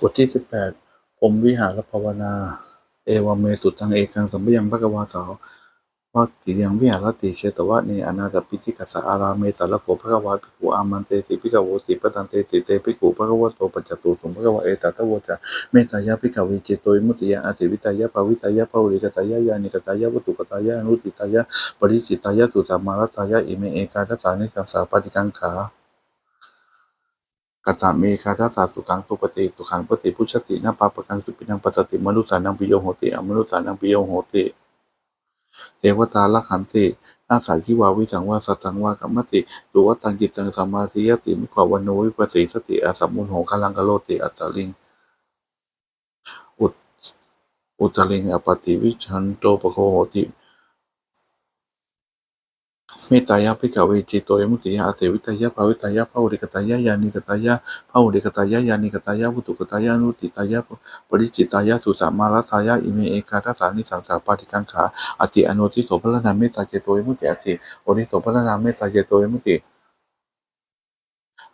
บทที่สิบแปดพรหมวิหารภาวนา เอวเมสุตังเอกังสัมปยังพระกวาสาววัติยังวิหารติเชตวะเนอนาถปิติกัสสะอาราเมตะละโขพระกวาภิกขุอามันเตติภิกขโวติปตันเตติเตภิกขุพระกวาโตปัจจตุสุพระกวาเอตตะโวจะเมตตายะภิกขเวเจโตมุติยะอติวิตายะภาวิตายะภาวิกตายะยานิกตายะวัตุกตายะอนุติตายะปริจิตายะสุสัมมารตายะอิเมเอกาทัสสานิสังสาปฏิกังขา กัตตาเมคาทัสสะสุขังสุปฏิสุขังปฏิพุชตินาปาปกังสุปินังปัสสติมนุสสานังปิโยโหติอมนุสสานังปิโยโหติเทวตาละขันตินาสายทิวาวิสังวาสัตังวากัมมติดุวัตตังจิตตังสมมาธิยติมิขววันโนวิปัสสิสติอาสัมมุนโหคลังกโลติอัตตลิง อุตอุตตลิงอปติวิชันโตปะโคโหติ เมตตายะภิกขเวจิโตยมุติยะอาเสวิตายะภาวิตายะภาอุริกตายะยานิกตายะภาอุริกตายะยานิกตายะวุตุกตายะนุติตายะปริจิตายะสุสามารัตายะอิเมเอกาทัสสานิสังสาปาติกังขาอติอนุทิโสพลนาเมตตาเจโตยมุติอติโอนิโสพลนาเมตตาเจโตยมุติ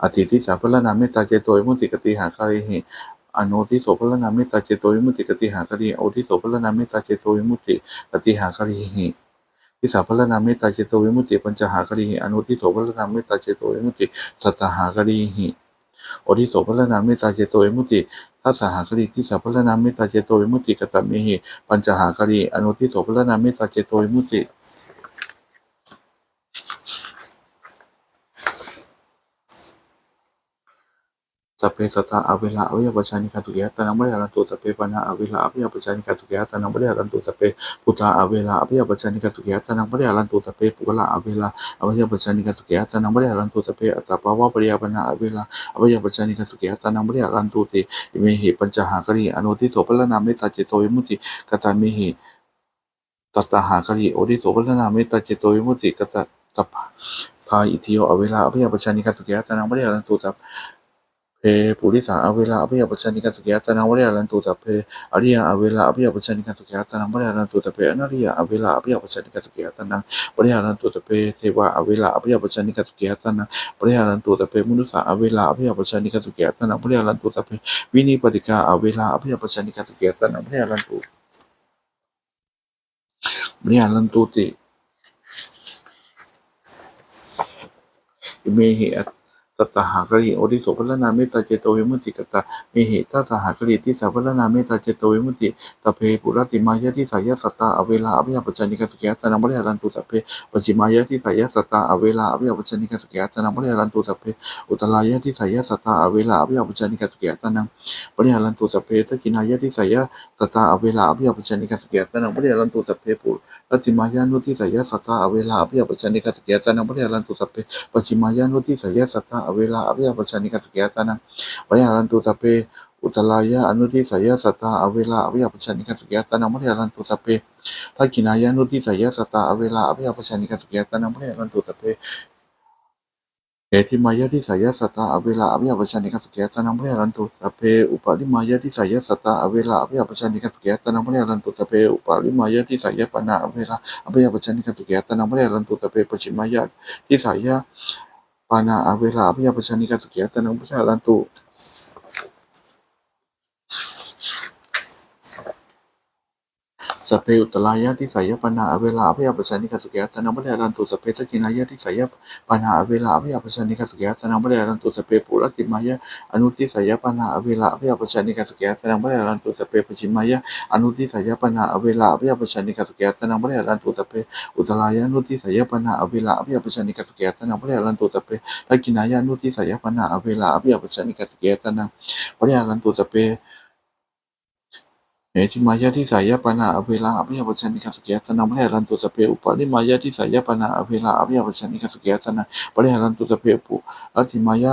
อติทิสาพลนาเมตตาเจโตยมุติกติหาคาริหิอนุทิโสพลนาเมตตาเจโตยมุติกติหาคาริโอทิโสพลนาเมตตาเจโตยมุติกติหาคาริหิ ทิสาพลนาเมตตาเจโตวิมุตติปัญจหากรีหิอนุทิโสพลนาเมตตาเจโตวิมุตติสัตตหากรีหิโอทิโสพลนาเมตตาเจโตวิมุตติทัสสหากรีทิสาพลนาเมตตาเจโตวิมุตติกตเมหิปัญจหากรีอนุทิโสพลนาเมตตาเจโตวิมุตติ สัพเพสัตตาอเวลาอวิยปัจจานิการตุเกยตานังบริหารันตุสัพเพปัญหาอเวลาอวิยปัจจานิการตุเกยตานังบริหารันตุสัพเพพุทธาอเวลาอภิยปัจจานิการตุเกียตานังปริยารันตุตะเปปุกละอเวลาอภิยปัจจานิการตุเกียตานังปริยารันตุตะเปอัตตาภาวะปริยาปนาอเวลาอภิยปัจจานิการตุเกียตานังปริยารันตุติอิเมหิปัญจหากริอนุทิโสปะละนาเมตตาเจโตวิมุติกตามิหิตัตตหากริโอทิโสปะละนาเมตตาเจโตวิมุติกตตัพพาอิทิโยอเวลาอภิยปัจจานิกาตุเกตานังปริยารันตุตะเพปุริสาอเวลาอภิยปัจจานิกยตานังปริยารันตุตเพ อริยอเวลาอภิยปัจจานิกาตุเกยตานังปริหารันตุตะเปอนาริยอเวลาอภิยปัจจานิกาตุเกยตานังปริหารันตุตะเปเทวะอเวลาอภิยปัจจานิกาตุเกยตานังปริหารันตุตะเปมนุษย์อเวลาอภิยปัจจานิกาตุเกยตานังปริหารันตุตะเปวินิปติกาอเวลาอภิยปัจจานิกาตุเกยตหากริโอริโสพลนาเมตตาเจโตวิมุตติกตาเมหิตัตหากริทิสาพลนาเมตตาเจโตวิมุตติตเพปุรติมายะทิสายสัตตาอเวลาอภิยปัจจานิกสุเกยตานังบริหารันตุตเพปัจจิมายะทิสายสัตตาอเวลาอภิยปัจจานิกสุเกยตานังบริหารันตุตเพอุตลายะทิสายสัตตาอเวลาอภิยปัจจานิกสุเกยตานังบริหารันตุตเพตกินายะทิสายสัตตาอเวลาอภิยปัจจานิกสุเกยตานังบริหารันตุตเพปุรติมายะนุทิสายสัตตาอเวลาอภิยปัจจานิกสุเกยตานังบริหารันตุตเพปัจจิมายะนุทิสายสัตตาอเวลาอภิยปัจจานิกาสุเกยตานังบริหารันตุตเพอุตลายะอนุทิสายะสัตตาอเวลาอวิยปัจจานิกาตุเกยตานังมริยารันตุตะเปทักขินายะอนุทิสายะสัตตาอเวลาอวิยปัจจานิกาตุเกยตานังมริยารันตุตะเปเอทิมายะทิสายะสัตตาอเวลาอวิยปัจจานิกาตุเกตานังมริยารันตุตะเปอุปาลิมายะทิสายะสัตตาอเวลาอวิยปัจจานิกาตุเกตานังมริยารันตุตะเปอุปาลิมายะทิสายะปนาอเวลาอวิยปัจจานิกาตุเกตานังมริยารันตุตะเปปัจฉิมายะทิสายะ ปานาอเวลาอวิยปัจจานิกาตุเกยตานังมริยารันตุ สัพเพอุตลายะที่สายปัญหาเวลาอภิยปัจจานิกาสุเกยตนังบริหารันตุสัพเพทักินายะที่สายปัญหาเวลาอภิยปัจจานิกาสุเกยตนังบริหารันตุสัพเพปุรติมายะอนุทิสายปัญหาเวลาอภิยปัจจานิกาสุเกยตนังบริหารันตุสัพเพปจิมายะอนุทิสายปัญหาเวลาอภิยปัจจานิกาสุเกยตนังบริหารันตุสัพเพอุตลายะอนุทิสายปัญหาเวลาอภิยปัจจานิกาสุเกยตนังบริหารันตุสัพเพทักินายะอนุทิสายปัญหาเวลาอภิยปัจจานิกาสุเกยตนังบริหารันตุสัพเพ เอติมายาที่สายปนาอเวลาอภิยปัจจานิกสุเกยตนาบริหารันตุสเพอุปาลิมายาที่สายปนาอเวลาอภิยปัจจานิกสุเกยตนาบริหารันตุสเพปุอติมายา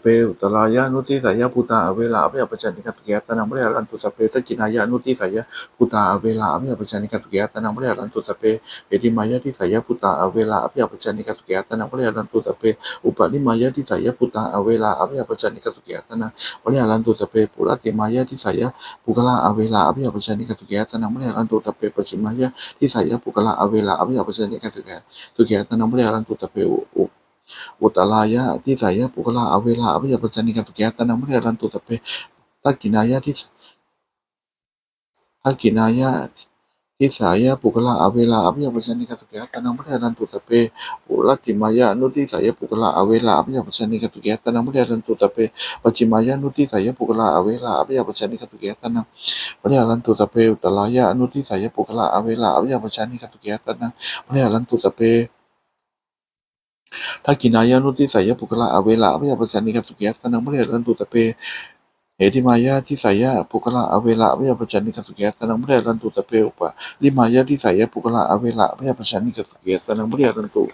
เพอุตลายายพุตาลายานุติสายาพุตาอเวลาอภิยปัจจานิกาสุเกยตนาบริหารันตุสพเพปุรติมายะนุติสายพุตาเวลาอภิยปัจจานิกาสเกยตนาบริหารันตุสเปัจฉิมายานุทิสายพุตาอเวลาอภิยปัจจานิกาสุเกยตนามุนีรันตุสัสัพเอุตรายะนุติสายะพุตาอเวลาอภิอปชนิกสุกิยตนังบริหารันตุสัพเพทักกินายะนุติสายะพุตาเวลาอภิอปชนิกสุกิยตนังบริหารันตุสัพเพเอติมายะทิสายพุตาอเวลาอภิอปชนิกสุกิยตนังบริหารันตุสเปอุปนิมายะทิสายพุตาเวลาอภิอปชนิกสุกิยตนังบริหารันตุสเพปุระติมายะทิสายปุกละอเวลาอภิอปชนิกสุกิยตนังบริหารันตุสเพปัจฉิมายะทิสายปุกละอเวลาอภิอปชนิกสุกิยสุกิยตนังบริหารันตุสัพเพอุ อุตรายะที่สายะปุกละอเวลาอภิยปัจจนิกาสุกิยตนังมะเรรันตุตะเปทักกินายะที่ทักกินายะที่สายะปุกละอเวลาอภิยปัจจนิกาสุกิยตนังมะเรรันตุตะเปปุรติมายะนุติสายะปุกละอเวลาอภิยปัจจนิกาสุกิยตนังมะเรรันตุตะเปปัจฉิมายะนุติสายะปุกละอเวลาอภิยปัจจนิกาสุกิยตนังมะเรรันตุตะเปอุตรายะนุติสายะปุกละอเวลาอภิยปัจจนิกาสุกิยตนังมะเรรันตุตะเป ถ้ากินายานุติสายปุกละอเวลาอภิยปัญจานิกัสสุกิยตนังมะเรรันตุตะเปเหติมายาที่สายะปุกละอเวลาอภิยปัญจานิกัสสุกิยตนังมะเรรันตุตะเปอุปะลิมายาที่สายะปุกละอเวลาอภิยปัญจานิกัสสุกิยตนังมะเรรันตุ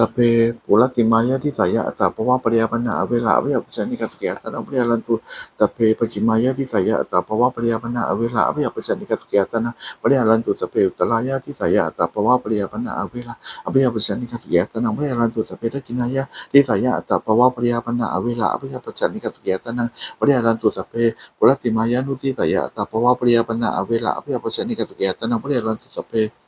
ตะเปปุรติมายาที่สายะอัตตาปวะปริยาปนาเวลาอภิยปัจจานิกัสสุกิยตนังมะเรรันตุตะเปปจิมายาที่สายะอัตตาปวะปริยาปนาเวลาอภิยปัจจานิกัสสุกิยตนังปริยารันตุสเปอุตรายะที่สายะอัตตาปวะปริยาปนาเวลาอภิยปัจจานิกัสสุกิยตนังปริยารันตุสเปทักกินายะที่สายะอัตตาปวะปริยาปนาเวลาอภิยปัจจานิกัสสุกิยตนังปริยารันตุสเปปุรติมายานุติสายะตาปวะปริยาปนาอเวลาอภิยปัจจานิกัสสุกิยตนังปริยารันตุสเปปัจฉิมายานุติสายะอัตตาปริยาปนาอเวลาอภิยปัจจานิกัสสุกิยตนังปริยารันตุตรายะนุติสายะตตาปวะปริยาปนาอเป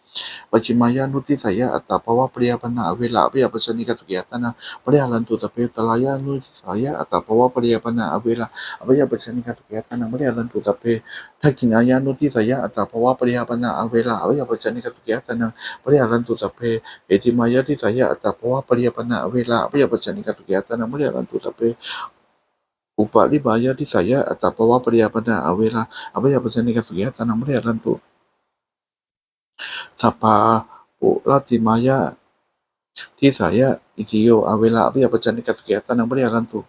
จจานิกัสสุกิยตนังปริยารันตุสเปทักขินายานุติสายะอัตตาภวะปริยาปนาอเวลาอวิยปัจจานิกตุกิยตนังปริยารันตุ สัพเพเอติมายาทิสายะอัตตาภวะปริยาปนาอเวลาอวิยปัจจานิกตุกิยตนังปริยารันตุ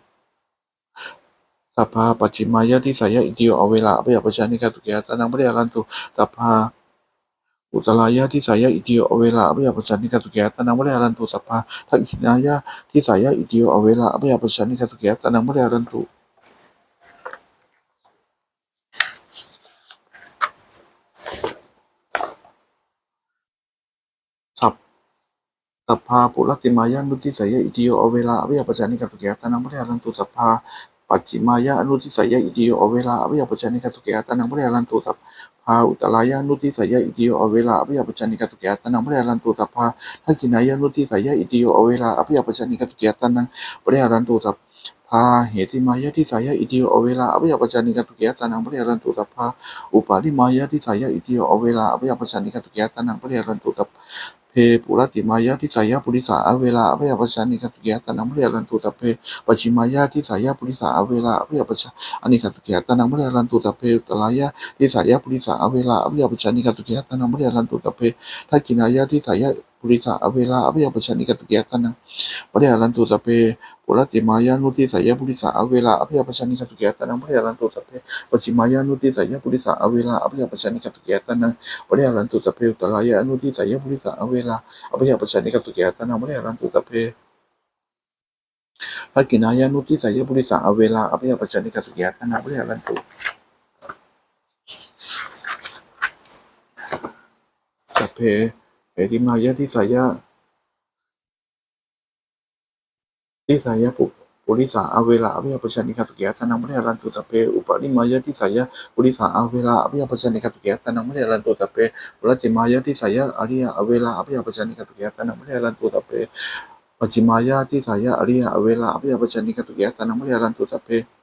สัพเพอุปาลิบายาทิสายะอัตตาภวะปริยาปนาอเวลาอวิยปัจจานิกตุกิยตนังปริยารันตุสัพพาปุรติมายาทิสายะอิติโยอเวลาอวิยปัจจานิกตุกิยตนังปริยารันตุสัพพาปัจฉิมายะที่สายะอิติโยเอาเวลาอภิยปัจจานิกาตุเกียตานังปริยารันตุสัพพาอุตรายะที่สายะอิติโยเอาเวลาอภิยปัจจานิกาตุเกียตานังปริยารันตุสัพพาทักขินายะที่สายะอิติโยเอาเวลาอภิยปัจจานิกาตุเกียตานังปริยารันตุสัพ สัพพาปุรติมายะนุติสายะอิติโยอเวลาอวิยปัจจานิกาตุเกียตานังปริยารันตุสัพพาปัจจิมายะนุติสายะอิติโยอเวลาอวิยปัจจานิกาตุเกยตานังพระยาลันตุตัพพาอุตลายะนุติสายะอิติโยอเวลาอวิยปัจจานิกาตุเกยตานังพระยาลันตุตัพพาทัจินายะนุติสายะอิติโยอเวลาอวิยปัจจานิกาตุเกยตานังพระยาลันตุตัพพา เหติมายะทิสายะอิติโยอเวลาอภิยปัจจานิกาตุเกยตานังพระยาลันตุตัพพาอุปาลิมายะทิสายะอิติโยอเวลาอภิยปัจจานิกาตุ เกยตานังพระยาลันตุตัพเพปุรติมายะทิสายะปุริสาอเวลาอภิยปัจจานิกาตุเกยตานังพระยาลันตุตัพเพ ปัจฉิมายา ที่สายาปุริสาอเวลาอภิยปัจจาอนิกาตุเกียตานังมะเรรันตุตะเพตลายะที่สายาปุริสาอเวลาปัจจานิกาตุเกียตานังมะเรรันตุตะเพทักกินายาที่สายาปุริสาอเวลาอภิยปัจจานิกาตุเกียตานังมะเรรันตุตะเพปุรติมายานุติสายาปุริยาอเวลาอภิยปัจจานิกาตุเกียตานังมะเรรันตุตะเพปัจฉิมายานุติสายาปุริสาอเวลาอภิยปัจจานิกาตุเกียตานังมะเรรันตุตะเพตลายะทิสายาอริยาอเวลาอภิยปัจจานิกาตุเกียตานังมะเรรันตุตะเพภกินายานุติสายบุริสาอเวลาอภิยปั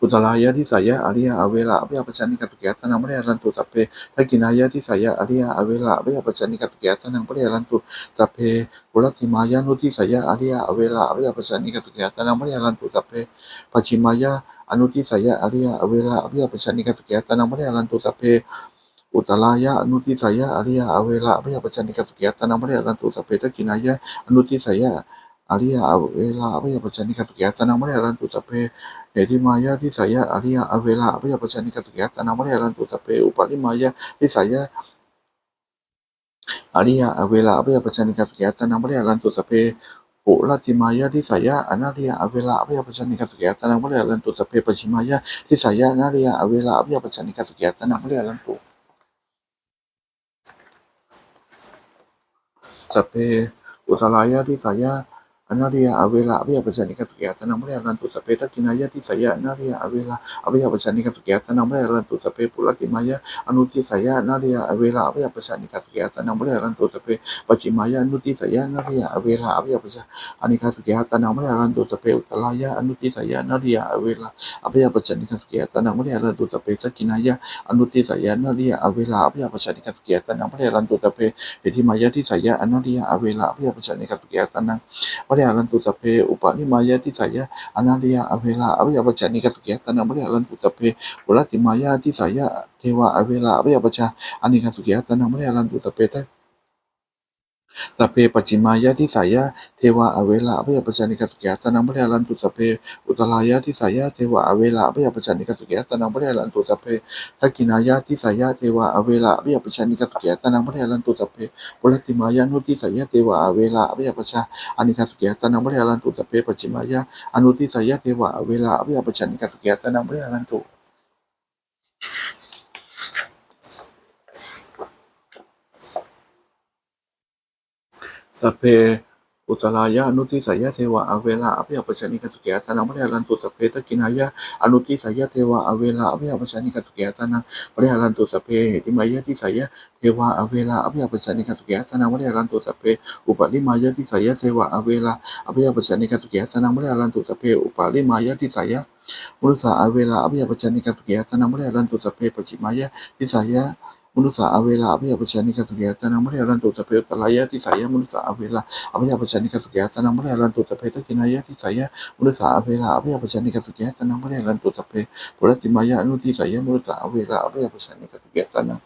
อติมายาทิสายาทิสายาปุปุริสาอเวลาอานิกาสุกิยาตนาบริหารันตุสัพเพอุปนิมายเวลายปัจจานิกาสุกิยตาบริหารันตุสัพเพปุรติมายาทิสายาอริยอเวลาอภิยปัจจานิกาสุกิยาตนาบริหารันตุสัพเพปัจฉิมายาที่สายะอริยอเวลาอภิยปัจจานิกตุเกยตานังมะยารันตุสัพเพอุตรายะที่สายะอริยอเวลาอภิยปัจจานิกตุเกยตานังมะยารันตุสัพเพทักกินายะที่สายะอริยอเวลาอภิยปัจจานิกตุเกยตานังมะยารันตุสัพเพปุรติมายานุที่สายะอริยอเวลาอภิยปัจจานิกตุเกยตานังมะยรันตุสัพเพปัจฉิมายาอนุที่สายะอริยอเวลาอภิยปัจจานิกตุเกยตานังมะยรันตุสัพเพอุตรายะอนุทิสายะอริยอเวลาอภิยปัจจานิกตุเกียตานังมะเรรันตุสัพเพตกินายะอนุทิสายะ อริยอเวลาอภิยปัจจานิกตุเกียตานังมะเรรันตุสัพเพเอติมายะทิสายะอริยอเวลาอภิยปัจจานิกตุเกียตานังมะเวลายะทิสายะอริยะเวลาอภิยปัจจานิกาสุขยตนังบริยาลันตุสเพปุรติมายะทิสยะนาริยะอเวลาอภิยปัจจานิกาสุขยตานังบริยาลันตุสเพปัจฉิมายะทิสยะอนาริยะเวลาอภิยปัจจานิกสุขยตานังบริยาลันตุสัพเพอุตรายะทิสายะอนาริยะอเวลาอภิยปัจจานิกาสุขยตนังบริยาลันตุสัพเพทักขินายะทิสายะอนาริยะเวลาอภิยปัจจานิกาสุขยตานังบริยาลันตุสเพปุรติมายะอนุทิสยะนาริยะอเวลาอภิยปัจจานิกาสุขยตนังบริยาลันตุสเพปัจฉิมายะอนุทิสยะนาริยะอเวลาอภิยปัจจานิกาสุขยตานังบริยาลันตุสเพอุตรายะอนุทิสยะนาริยะอเวลาอภิยปัจจานิกาสุขยตานังบริยาลันตุสเพทักขินายะอนุทิสยะนาริยะอเวลาอภิยปัจจานิกาสุขยตานังบริยาลันตุสัพเพเหติมายะทิสายะอนัตติยอเวลาอภิยปัจจานิกาตุกตานังวริยาลันตุตเพอุปาณิมายะทิสายะอนัตติยาอเวลาอภิยปัจจานิกาตุเกยตานังวริยาลันตุตเพปุรติมายะทิสายะเทวาอเวลาอภิยปัจจานิกาตุเกยตานังวริยาลันตุตะเพ ตะตะเพปัจจิมายะทิสายะเทวะอเวลาอภิยปัจจานิกาตุกยตานังวริยาลันตุตะเพอุตรายะทิสายะเทวะอเวลาอภิยปัจจานิกาตุกยตานังวริยาลันตุตะเพทักกินายะทิสายะเทวะอเวลาอภิยปัจจานิกาตุกยตานังวริยาลันตุตะเพปุรติมายานุติสายะเทวะอเวลาอภิยปัจจานิคาสุเกียตานังบริยาลันตุตะเปปัจจิมายาอนุติสายะเทวะอเวลาอภิยปัจจานิคาสุเกียตานังบริยาลันตุ สเพอุตรายะอนุติสายะเทวะอเวลาอภิยปัจจานิคาสุเกตานังบริยาลันตุตะเปตกินายะอนุติสายะเทวะอเวลาอภิยปัจจานิคาสุเกตานังบริยาลันตุตะเปเหติมายะทิสายะเทวะอเวลาอภิยปัจจานิคาสุเกตานังบริยาลันตุตะเปอุปาลิมายะทิสายะเทวะอเวลาอภิยปัจจนิกาตุเกตานังบริยาลันตุตะเพอุปาลิมายะทิสายะมุนุสาอเวลาอภิยปัจจนิกาตุเกตานังบริยาลันตุตะเพปัจจิมายะทิสายะ มุนุสาอเวลาอภิยาปัจจานิกาตุเกตานังบริยาลันตุตะเพตลายะทิสายะมุนุสาอเวลาอภิยาปัจจานิกาตุเกตานังบริยาลันตุตะเพตกินายะทิสายะมุนุสาอเวลาอภิยาปัจจานิกาตุเกตานังบริยาลันตุตะเพปุรติมายะนุทิสายะมุนุสาอเวลาอภิยาปัจจานิกาตุเกตานัง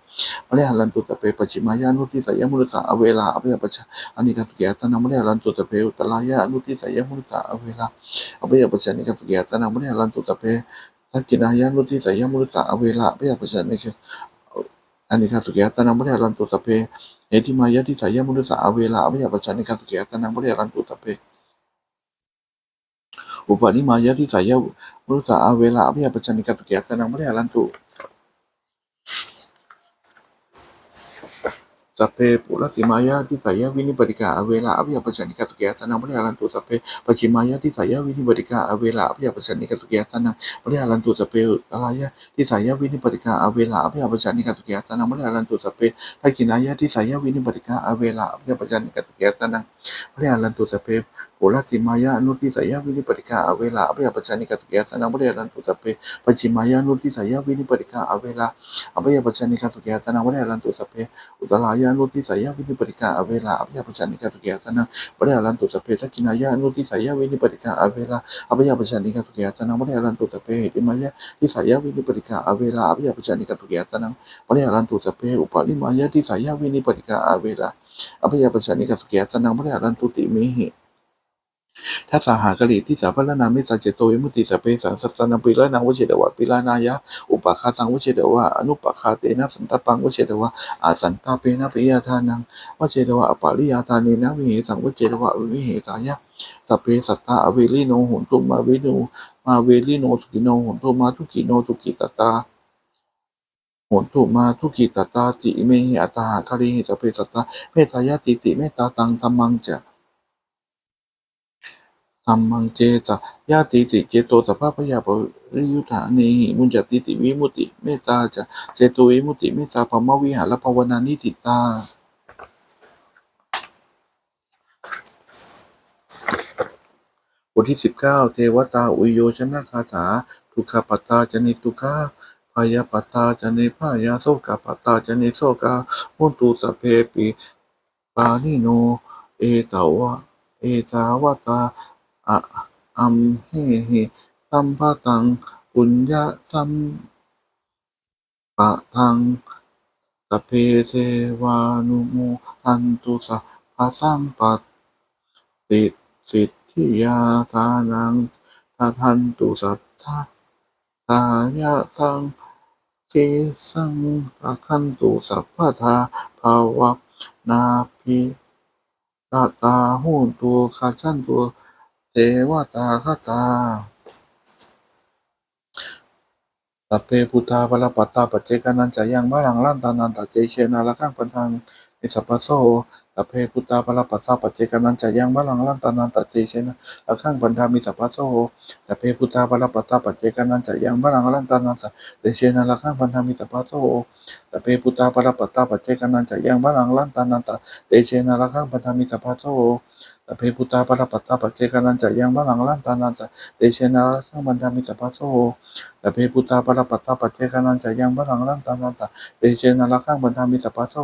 มริหารันตุตะเปปัจฉิมายานุติสายมุตสาอเวลาอภิยาปัจจานิกาตุเกตานามริหารันตุตะเปอุตลายะนุติสายมุตสาอเวลาอภิยาปัจจานิกาตุเกตานามริหารันตุตะเปทักกินายานุติสายมุตสาอเวลาอภิยาปัจจานิกา อันนี้กาสุเกียตานามริหารันตุตะเพเอติมายะทิสายมุตสาเวลาอภิยปัญชานิการสุเกียตานามริหารันตุตะเพอุปนิมายะทิสายมุตสาเวลาอภิยปัญชานิการสุเกียตานามริหารันตุ สัพเพปุรติมายาทิสายวินิบติกาเวลาอภิยปัญญนิกาสุเกียตานังบริยาลันตุสัพเพปัจฉิมายาทิสายวินิบติกาเวลาอภิยปัญญนิกาสุเกียตานังบริยาลันตุสัพเพอะไรยะทิสายวินิบติกาเวลาอภิยปัญญนิกาสุเกียตานังบริยาลันตุสัพเพทักินายาทิสายวินิบติกาเวลาอภิยปัญญนิกาสุเกียตานังบริยาลันตุสัพเพปุราติมายานุทิสายวินิปติกาอเวลาอภิยปัจจานิกาสุเกียตานังบริหารันตุสัพเพปัจฉิมายานุทิสายวินิปติกาอเวลาอภิยปัจจานิกาสุเกียตานังบริหารันตุสัพเพอุตรายานุติสายวินิปติกาอเวลาอภิยปัจจานิกาตุเกียตนะบริหารันตุสพเพทักกินายานุติสายวินิปติกาอเวลาอภิยปัจจานิกาตุเกียตนะบริหารันตุสพเพหติมายะทิสายวินิปติกาอเวลาอภิยปัจจานิกาตุเกียตนะบริหารันตุสพเพอุปาลิมายะทิสายวินิปติกาอเวลาอภิยปัจจานิกาตุเกียตนะบริหารันตุติเมหิ ทัสสาหากริที่สาพลนามิตาเจโตวิมุติสพเพสังสัตนังปิลานังวเจเดวะปิลานายะอุปคาตังวเชเดวะอนุปคาเตนะสันตปังวเชเดวะอาสันตาเปนะปิยาทานังวเชเดวะอปาริยาทานีนะวิเหสังวเชเดวะวิเหตายะสัพเพสัตตาอเวลิโนโหนตุมาเวโนมาเวลิโนทุกิโนโหนตุมาทุกิโนทุกิตตาโหนตุมาทุกิตตาติเมหิอัตตาหาคาริหิสัพเพสัตตาเมตายะติติเมตตาตังธรรมังจะ ธรรมังเจตยาติติเจโตตปะพยาปริยุทธานิมุญจติติวิมุติเมตตาจะเจโตวิมุติเมตตาภมวิหารภาวนานิติตาบทที่สิบเก้าเทวตาอุโยชนะคาถาทุกขปตาจนิทุกขาพยาปตาจเนิพยาโสกาปตาจเนโสกาหุนตุสพเพปิปานิโน เอตาวะเอตาวตา อะอัมเหหิสัมภะตัง ปุญญาสัมปะทังสเพเทวานุโมทันตุสัพพะสัมปัตติสิทธิยาทานังทันตุสัทธาทายะสังเจสังอาคันตุสัพพะทาภาวะนาพิตาตาหูตัวคาชันตัว เทวตาคาตาสัเพพุทธาปรปัตตาปัจเจกานันจะยังมะลังลันตานันตเจเชนาละข้างปันทังนิสัพพะโสสัเพพุทธาปรปัตตาปัจเจกานันจะยังมะลังลันตานันตเจเชนาละข้างปันทังมิสัพพะโสสัเพพุทธาปรปัตตาปัจเจกานันจะยังมะลังลันตานันตเจเชนาละข้างปันทังมิสัพพะโสสัเพพุทธาปรปัตตาปัจเจกานันจะยังมะลังลันตานันตเจเชนาละข้างปันทังมิสัพพะโส สัพเพพุทธาปรปัตตาปัจเจกานันจะยังมะลังลันตานันตเจเชนาข้างปันทังมิสัพพะโสแต่เพพุตาปรปัตตาปัจเจกานันจะยังพลังลันตานันตาเตเชนาข้างบรรทามิตรปัสโส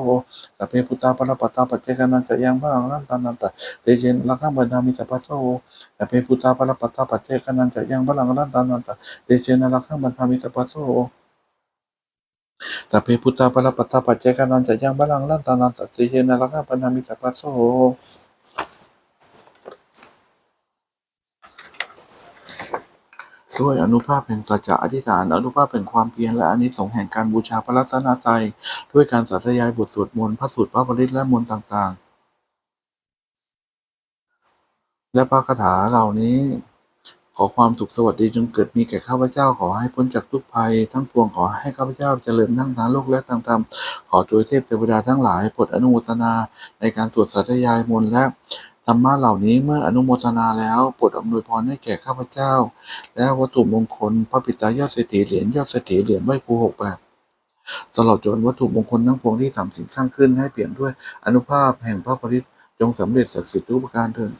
แต่เพพุตาปรปัตตาปัจเจกานันจะยังพลังลันตานันตาเตเชนาข้างบรรทามิตรปัสโสแต่เพพุตาปรปัตตาปัจเจกานันจะยังพลังลันตานันตาเตเชนาข้างบรรทามิตรปัสโสแต่เพพุตาปรปัตตาปัจเจกานันจะยังพลังลันตานันตาเตเชนาข้างบรรทามิตรปัสโส ด้วยอนุภาพแห่งสัจจะอธิษฐาน อนุภาพแห่งความเพียรและอนิสงส์แห่งการบูชาพระรัตนตรัยด้วยการสาธยายบทสวดมนต์พระสูตรพระปริตและมนต์ต่างๆ และพระคาถาเหล่านี้ ขอความสุขสวัสดีจงเกิดมีแก่ข้าพเจ้าขอให้พ้นจากทุกภัย ทั้งปวงขอให้ข้าพเจ้าเจริญทั้งทางโลกและทางธรรมขอโดยเทพเทวดาทั้งหลายโปรดอนุโมทนาในการสวดสาธยายมนต์และ ธรรมะเหล่านี้เมื่ออนุโมทนาแล้วโปรดอำนวยพรให้แก่ข้าพเจ้า และวัตถุมงคล พระปิตายอดเศรษฐีเหรียญยอดเศรษฐีเหรียญไหว้ครูหกแบบตลอดจนวัตถุมงคลทั้งพวงที่สามสิ่งสร้างขึ้นให้เปลี่ยนด้วยอนุภาพแห่งพระปริตจงสำเร็จศักดิ์สิทธิ์ทุกประการเถิด